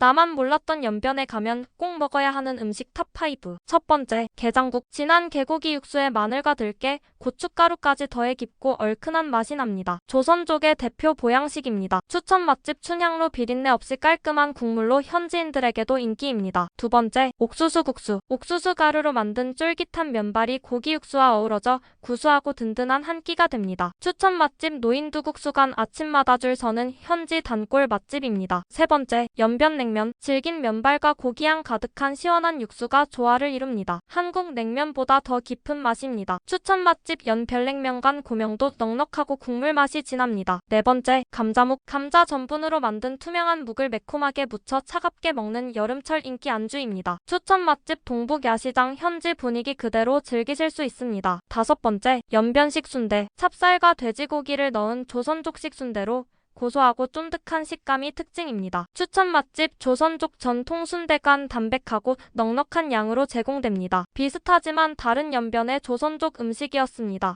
나만 몰랐던 연변에 가면 꼭 먹어야 하는 음식 탑5. 첫 번째, 게장국. 진한 개고기 육수에 마늘과 들깨, 고춧가루까지 더해 깊고 얼큰한 맛이 납니다. 조선족의 대표 보양식입니다. 추천 맛집 춘향로 비린내 없이 깔끔한 국물로 현지인들에게도 인기입니다. 두 번째, 옥수수 국수. 옥수수 가루로 만든 쫄깃한 면발이 고기 육수와 어우러져 구수하고 든든한 한 끼가 됩니다. 추천 맛집 노인두 국수관 아침마다 줄 서는 현지 단골 맛집입니다. 세 번째, 연변 냉 면. 질긴 면발과 고기향 가득한 시원한 육수가 조화를 이룹니다. 한국 냉면보다 더 깊은 맛입니다. 추천 맛집 연별냉면관 고명도 넉넉하고 국물 맛이 진합니다. 네 번째, 감자묵. 감자 전분으로 만든 투명한 묵을 매콤하게 묻혀 차갑게 먹는 여름철 인기 안주입니다. 추천 맛집 동북 야시장 현지 분위기 그대로 즐기실 수 있습니다. 다섯 번째, 연변식 순대. 찹쌀과 돼지고기를 넣은 조선족식 순대로 고소하고 쫀득한 식감이 특징입니다. 추천 맛집 조선족 전통 순대간 담백하고 넉넉한 양으로 제공됩니다. 비슷하지만 다른 연변의 조선족 음식이었습니다.